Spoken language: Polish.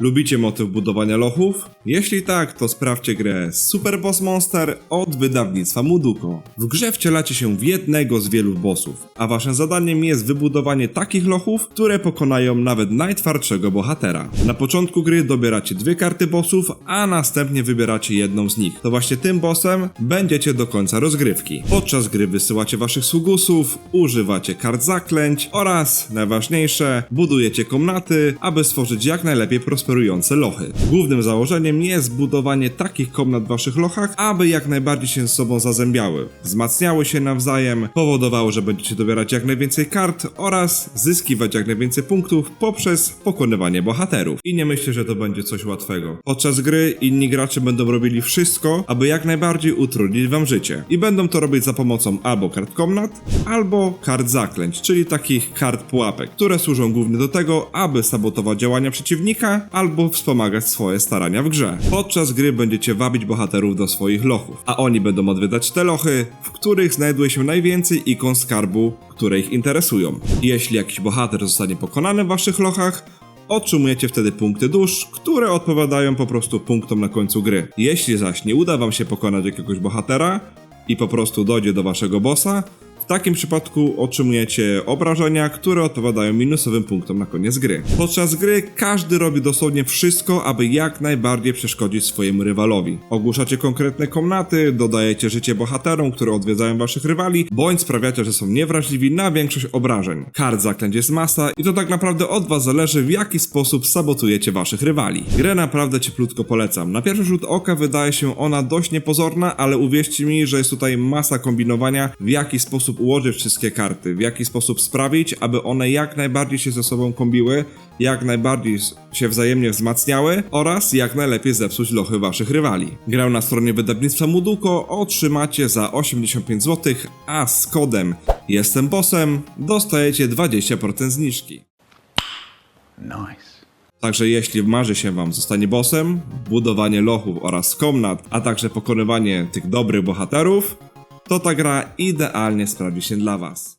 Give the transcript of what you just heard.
Lubicie motyw budowania lochów? Jeśli tak, to sprawdźcie grę Super Boss Monster od wydawnictwa Muduko. W grze wcielacie się w jednego z wielu bossów, a waszym zadaniem jest wybudowanie takich lochów, które pokonają nawet najtwardszego bohatera. Na początku gry dobieracie dwie karty bossów, a następnie wybieracie jedną z nich. To właśnie tym bossem będziecie do końca rozgrywki. Podczas gry wysyłacie waszych sługusów, używacie kart zaklęć oraz, najważniejsze, budujecie komnaty, aby stworzyć jak najlepiej prosperujące lochy. Głównym założeniem jest budowanie takich komnat w waszych lochach, aby jak najbardziej się z sobą zazębiały, wzmacniały się nawzajem, powodowało, że będziecie dobierać jak najwięcej kart oraz zyskiwać jak najwięcej punktów poprzez pokonywanie bohaterów. I nie myślę, że to będzie coś łatwego. Podczas gry inni gracze będą robili wszystko, aby jak najbardziej utrudnić wam życie. I będą to robić za pomocą albo kart komnat, albo kart zaklęć, czyli takich kart pułapek, które służą głównie do tego, aby sabotować działania przeciwnika albo wspomagać swoje starania w grze. Podczas gry będziecie wabić bohaterów do swoich lochów, a oni będą odwiedzać te lochy, w których znajduje się najwięcej ikon skarbu, które ich interesują. Jeśli jakiś bohater zostanie pokonany w waszych lochach, Otrzymujecie wtedy punkty dusz, które odpowiadają po prostu punktom na końcu gry. Jeśli zaś nie uda wam się pokonać jakiegoś bohatera i po prostu dojdzie do waszego bossa, w takim przypadku otrzymujecie obrażenia, które odpowiadają minusowym punktom na koniec gry. Podczas gry każdy robi dosłownie wszystko, aby jak najbardziej przeszkodzić swojemu rywalowi. Ogłuszacie konkretne komnaty, dodajecie życie bohaterom, które odwiedzają waszych rywali, bądź sprawiacie, że są niewrażliwi na większość obrażeń. Kart zaklęć jest masa i to tak naprawdę od was zależy, w jaki sposób sabotujecie waszych rywali. Grę naprawdę cieplutko polecam. Na pierwszy rzut oka wydaje się ona dość niepozorna, ale uwierzcie mi, że jest tutaj masa kombinowania, w jaki sposób ułożyć wszystkie karty, w jaki sposób sprawić, aby one jak najbardziej się ze sobą kombiły, jak najbardziej się wzajemnie wzmacniały oraz jak najlepiej zepsuć lochy waszych rywali. Grę na stronie wydawnictwa Muduko otrzymacie za 85 zł, a z kodem Jestem Bossem dostajecie 20% zniżki. Nice. Także jeśli marzy się wam zostanie bossem, budowanie lochów oraz komnat, a także pokonywanie tych dobrych bohaterów, to ta gra idealnie sprawdzi się dla was.